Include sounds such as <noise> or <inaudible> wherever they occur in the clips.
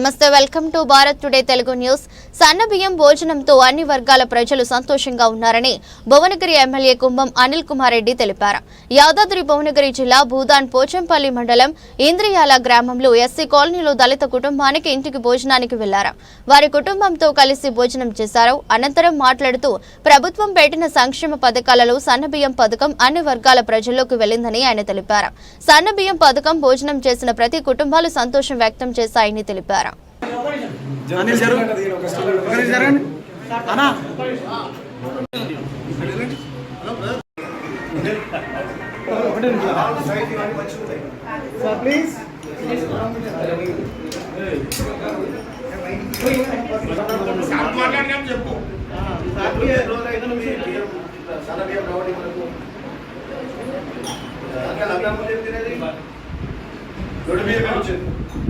నమస్తే welcome to Bharat today Telugu news. సన్న బియ్యం భోజనంతో అన్ని వర్గాల ప్రజలు సంతోషంగా ఉన్నారని భువనగిరి ఎమ్మెల్యే కుంభం అనిల్ కుమార్ రెడ్డి తెలిపారు. యాదాద్రి భువనగిరి జిల్లా భూదాన్ పోచంపల్లి మండలం ఇంద్రియాల గ్రామంలో ఎస్సీ కాలనీలో దళిత కుటుంబానికి ఇంటికి భోజనానికి వెళ్ళారు. వారి కుటుంబంతో కలిసి భోజనం చేశారు. అనంతరం మాట్లాడుతూ ప్రభుత్వం పెట్టిన సంక్షేమ పథకాలలో సన్నబియ్యం పథకం అన్ని వర్గాల ప్రజల్లోకి వెళ్ళిందని ఆయన తెలిపారు. సన్నబియ్యం పథకం భోజనం చేసిన ప్రతి కుటుంబాలు సంతోషం వ్యక్తం చేశాయని తెలిపారు. అనిల్ జరు ఒకరికి జరగండి సార్ ప్లీజ్. చెప్పు మరి ఇష్టంగా దిగరా అదేం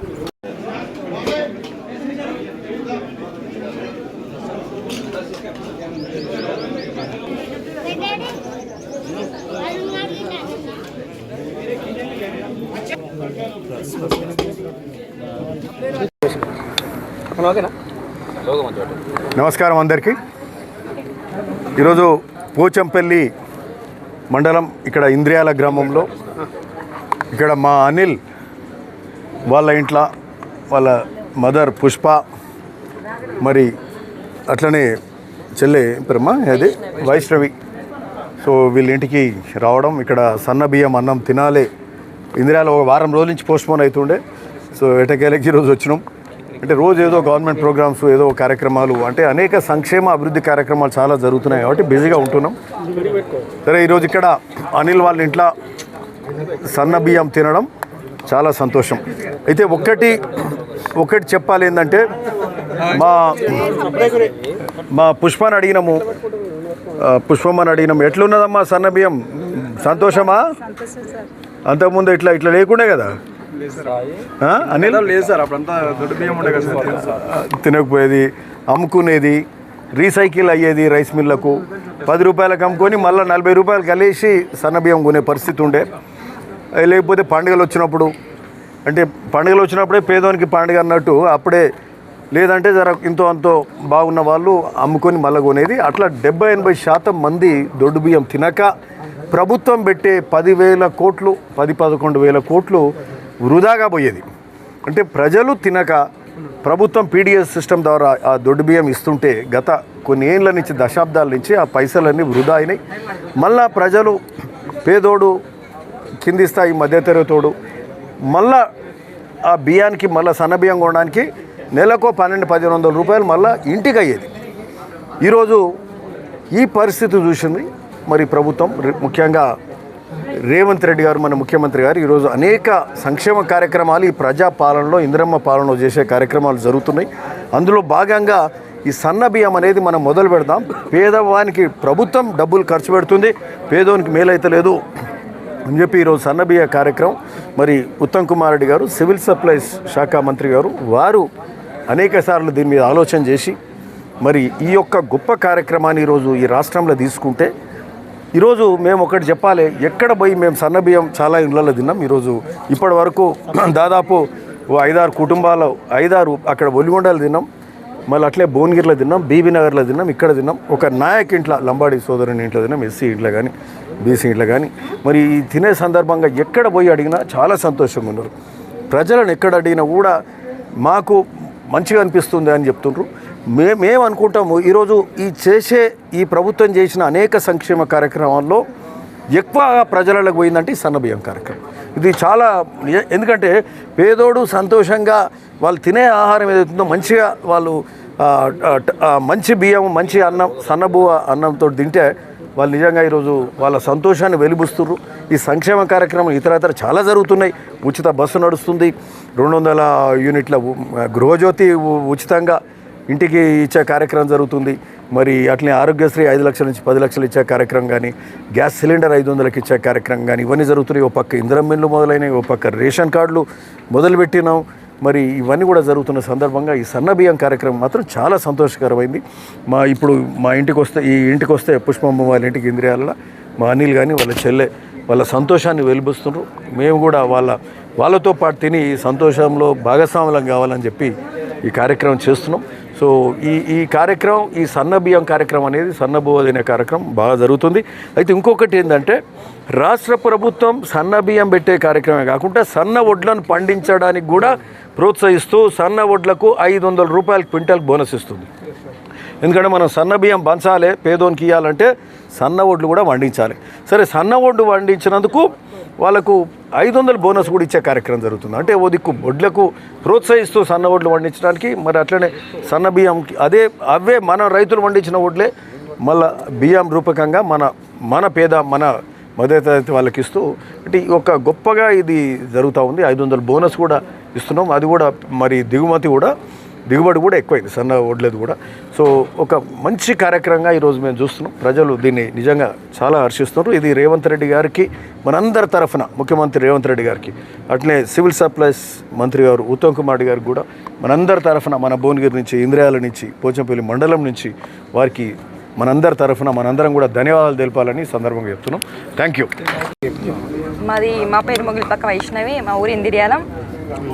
నమస్కారం అందరికీ. ఈరోజు పోచంపల్లి మండలం ఇక్కడ ఇంద్రియాల గ్రామంలో ఇక్కడ మా అనిల్ వాళ్ళ ఇంట్లో వాళ్ళ మదర్ పుష్ప మరి అట్లనే చెల్లె బ్రహ్మ అది వైష్ణవి. సో వీళ్ళ ఇంటికి రావడం ఇక్కడ సన్న బియ్యం అన్నం తినాలి ఇందిరాలో ఒక వారం రోజుల నుంచి పోస్ట్పోన్ అవుతుండే. సో ఎటకేలకి ఈరోజు వచ్చినాం. అంటే రోజు ఏదో గవర్నమెంట్ ప్రోగ్రామ్స్ ఏదో కార్యక్రమాలు అంటే అనేక సంక్షేమ అభివృద్ధి కార్యక్రమాలు చాలా జరుగుతున్నాయి కాబట్టి బిజీగా ఉంటున్నాం. సరే ఈరోజు ఇక్కడ అనిల్ వాళ్ళ ఇంట్లో సన్న బియ్యం తినడం చాలా సంతోషం. అయితే ఒక్కటి ఒక్కటి చెప్పాలి ఏంటంటే మా మా పుష్పాన్ని అడిగినాము. పుష్పమ్మని అడిగినాము. ఎట్లున్నదమ్మా సన్న బియ్యం? సంతోషమా? అంతకుముందు ఇట్లా ఇట్లా లేకుండే కదా? ఆ? అనిల్? లేదు సార్ అప్పుడంతా దొడ్డు బియ్యం ఉండే కదా తినకపోయేది అమ్ముకునేది రీసైకిల్ అయ్యేది రైస్ మిల్లకు. పది రూపాయలకు అమ్ముకొని మళ్ళీ నలభై రూపాయలు కలిసి సన్నబియ్యం కొనే పరిస్థితి ఉండే. లేకపోతే పండుగలు వచ్చినప్పుడు అంటే పండుగలు వచ్చినప్పుడే పేదోనికి పండుగ అన్నట్టు అప్పుడే లేదంటే జర ఇంతో అంతో బాగున్న వాళ్ళు అమ్ముకొని మళ్ళీ కొనేది. అట్లా డెబ్బై ఎనభై శాతం మంది దొడ్డు బియ్యం తినక ప్రభుత్వం పెట్టే పదివేల కోట్లు పది పదకొండు వేల కోట్లు వృధాగా పోయేది. అంటే ప్రజలు తినక ప్రభుత్వం పీడిఎస్ సిస్టమ్ ద్వారా ఆ దొడ్డు బియ్యం ఇస్తుంటే గత కొన్ని ఏళ్ళ నుంచి దశాబ్దాల నుంచి ఆ పైసలన్నీ వృధా అయినాయి. మళ్ళా ప్రజలు పేదోడు కింది స్థాయి మధ్యతరగతోడు మళ్ళా ఆ బియ్యానికి మళ్ళీ సన్న బియ్యం కొనడానికి నెలకో పన్నెండు పదిహేను వందల రూపాయలు మళ్ళీ ఇంటికి అయ్యేది. ఈరోజు ఈ పరిస్థితి చూసింది. మరి ప్రభుత్వం ముఖ్యంగా రేవంత్ రెడ్డి గారు మన ముఖ్యమంత్రి గారు ఈరోజు అనేక సంక్షేమ కార్యక్రమాలు ఈ ప్రజా పాలనలో ఇందిరమ్మ పాలనలో చేసే కార్యక్రమాలు జరుగుతున్నాయి. అందులో భాగంగా ఈ సన్న బియ్యం అనేది మనం మొదలు పెడదాం. పేదవానికి ప్రభుత్వం డబ్బులు ఖర్చు పెడుతుంది. పేదోనికి మేలైతే లేదు అని చెప్పి ఈరోజు సన్నబియ్య కార్యక్రమం. మరి ఉత్తమ్ కుమార్ రెడ్డి గారు సివిల్ సప్లైస్ శాఖ మంత్రి గారు వారు అనేక సార్లు దీని మీద ఆలోచన చేసి మరి ఈ యొక్క గొప్ప కార్యక్రమాన్ని ఈరోజు ఈ రాష్ట్రంలో తీసుకుంటే ఈరోజు మేము ఒకటి చెప్పాలి ఎక్కడ పోయి మేము సన్నబియ్యం చాలా ఇండ్లలో తిన్నాం ఈరోజు. ఇప్పటి వరకు <clears throat> దాదాపు ఓ ఐదారు కుటుంబాలు ఐదారు అక్కడ ఒలిగొండలు తిన్నాం మళ్ళీ అట్లే భువనగిరిలో తిన్నాం బీబీనగర్లో తిన్నాం ఇక్కడ తిన్నాం. ఒక నాయక్ ఇంట్లో లంబాడి సోదరుని ఇంట్లో తిన్నాం ఎస్సీ ఇంట్లో కానీ బీసీ ఇంట్లో కానీ. మరి ఈ తినే సందర్భంగా ఎక్కడ పోయి అడిగినా చాలా సంతోషంగా ఉన్నారు. ప్రజలను ఎక్కడ అడిగినా కూడా మాకు మంచిగా అనిపిస్తుంది అని చెప్తుండ్రు. మే మేమనుకుంటాము ఈరోజు ఈ చేసే ఈ ప్రభుత్వం చేసిన అనేక సంక్షేమ కార్యక్రమాల్లో ఎక్కువ ప్రజలకు పోయిందంటే ఈ సన్నబియ్యం కార్యక్రమం. ఇది చాలా ఎందుకంటే పేదోడు సంతోషంగా వాళ్ళు తినే ఆహారం ఏదైతుందో మంచిగా వాళ్ళు మంచి బియ్యం మంచి అన్నం సన్నబువ అన్నంతో తింటే వాళ్ళు నిజంగా ఈరోజు వాళ్ళ సంతోషాన్ని వెలిబుస్తున్నారు ఈ సంక్షేమ కార్యక్రమం ఇతరతర చాలా జరుగుతున్నాయి. ఉచిత బస్సు నడుస్తుంది. రెండు వందల యూనిట్ల గృహజ్యోతి ఉచితంగా ఇంటికి ఇచ్చే కార్యక్రమం జరుగుతుంది. మరి అట్లనే ఆరోగ్యశ్రీ ఐదు లక్షల నుంచి పది లక్షలు ఇచ్చే కార్యక్రమం కానీ గ్యాస్ సిలిండర్ ఐదు వందలకి ఇచ్చే కార్యక్రమం కానీ ఇవన్నీ జరుగుతున్నాయి. ఓ పక్క ఇంధనం మిల్లు మొదలైనవి ఓ పక్క రేషన్ కార్డులు మొదలుపెట్టినాం. మరి ఇవన్నీ కూడా జరుగుతున్న సందర్భంగా ఈ సన్న బియ్యం కార్యక్రమం మాత్రం చాలా సంతోషకరమైంది. మా ఇప్పుడు మా ఇంటికి వస్తే ఈ ఇంటికి వస్తే పుష్పమ్మ వాళ్ళ ఇంటికి ఇంద్రియాల మా అనిల్ కానీ వాళ్ళ చెల్లె వాళ్ళ సంతోషాన్ని వెలిపిస్తున్నారు మేము కూడా వాళ్ళ వాళ్ళతో పాటు తిని సంతోషంలో భాగస్వాములం కావాలని చెప్పి ఈ కార్యక్రమం చేస్తున్నాం. సో ఈ ఈ కార్యక్రమం ఈ సన్న బియ్యం కార్యక్రమం అనేది సన్నబువ్వ అనే కార్యక్రమం బాగా జరుగుతుంది. అయితే ఇంకొకటి ఏంటంటే రాష్ట్ర ప్రభుత్వం సన్న బియ్యం పెట్టే కార్యక్రమే కాకుండా సన్న వడ్లను పండించడానికి కూడా ప్రోత్సహిస్తూ సన్న వడ్లకు ఐదు వందల రూపాయల క్వింటల్ బోనస్ ఇస్తుంది. ఎందుకంటే మనం సన్న బియ్యం పంచాలి పేదోనికి ఇవ్వాలంటే సన్న ఒడ్లు కూడా వండించాలి సరే సన్న ఒడ్డు వండించినందుకు వాళ్ళకు ఐదు వందల బోనస్ కూడా ఇచ్చే కార్యక్రమం జరుగుతుంది. అంటే ఓ దిక్కు వడ్లకు ప్రోత్సహిస్తూ సన్న ఒడ్లు వండించడానికి మరి అట్లనే సన్న బియ్యంకి అదే అవే మన రైతులు వండించిన వడ్లే మళ్ళా బియ్యం రూపకంగా మన మన పేద మన మధ్యతరగతి వాళ్ళకి ఇస్తూ అంటే ఒక గొప్పగా ఇది జరుగుతూ ఉంది. ఐదు వందల బోనస్ కూడా ఇస్తున్నాం. అది కూడా మరి దిగుమతి కూడా దిగుబడి కూడా ఎక్కువైంది సన్న వడ్లేదు కూడా. సో ఒక మంచి కార్యక్రమంగా ఈరోజు మేము చూస్తున్నాం. ప్రజలు దీన్ని నిజంగా చాలా హర్షిస్తున్నారు. ఇది రేవంత్ రెడ్డి గారికి మనందరి తరఫున ముఖ్యమంత్రి రేవంత్ రెడ్డి గారికి అట్లే సివిల్ సప్లైస్ మంత్రి గారు ఉత్తమ్ కుమార్ గారికి కూడా మనందరి తరఫున మన భువనగిరి నుంచి ఇంద్రయాల నుంచి పోచంపల్లి మండలం నుంచి వారికి మనందరి తరఫున మనందరం కూడా ధన్యవాదాలు తెలపాలని సందర్భంగా చెప్తున్నాం. థ్యాంక్ యూ మాది మా పేరు మొగిలిపక్క వైష్ణవి మా ఊరు ఇందిరియాలం.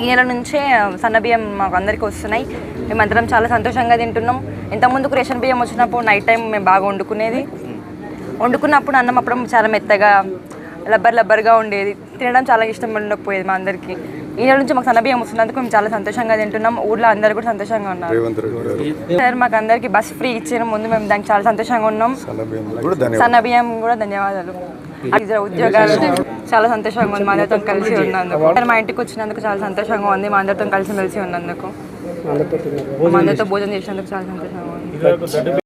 ఈ నెల నుంచే సన్న బియ్యం మాకు అందరికీ వస్తున్నాయి. మేమందరం చాలా సంతోషంగా తింటున్నాం. ఇంతకుముందుకు రేషన్ బియ్యం వచ్చినప్పుడు నైట్ టైం మేము బాగా వండుకునేది. వండుకున్నప్పుడు అన్నం అప్పుడు చాలా మెత్తగా లబ్బర్ లబ్బర్గా ఉండేది. తినడం చాలా ఇష్టం ఉండకపోయేది మా అందరికీ. ఈ నెల నుంచి మాకు సన్న బియ్యం వస్తున్నందుకు మేము చాలా సంతోషంగా తింటున్నాం. ఊర్లో అందరూ కూడా సంతోషంగా ఉన్నారు. సార్ మాకు అందరికీ బస్ ఫ్రీ ఇచ్చిన ముందు మేము దానికి చాలా సంతోషంగా ఉన్నాం. సన్న బియ్యం కూడా ధన్యవాదాలు. ఉద్యోగాలు చాలా సంతోషంగా ఉంది మా అందరితో కలిసి ఉన్నందుకు. మా ఇంటికి వచ్చినందుకు చాలా సంతోషంగా ఉంది మా అందరితో కలిసి మెలిసి ఉన్నందుకు. మా అందరితో భోజనం చేసినందుకు చాలా సంతోషంగా ఉంది.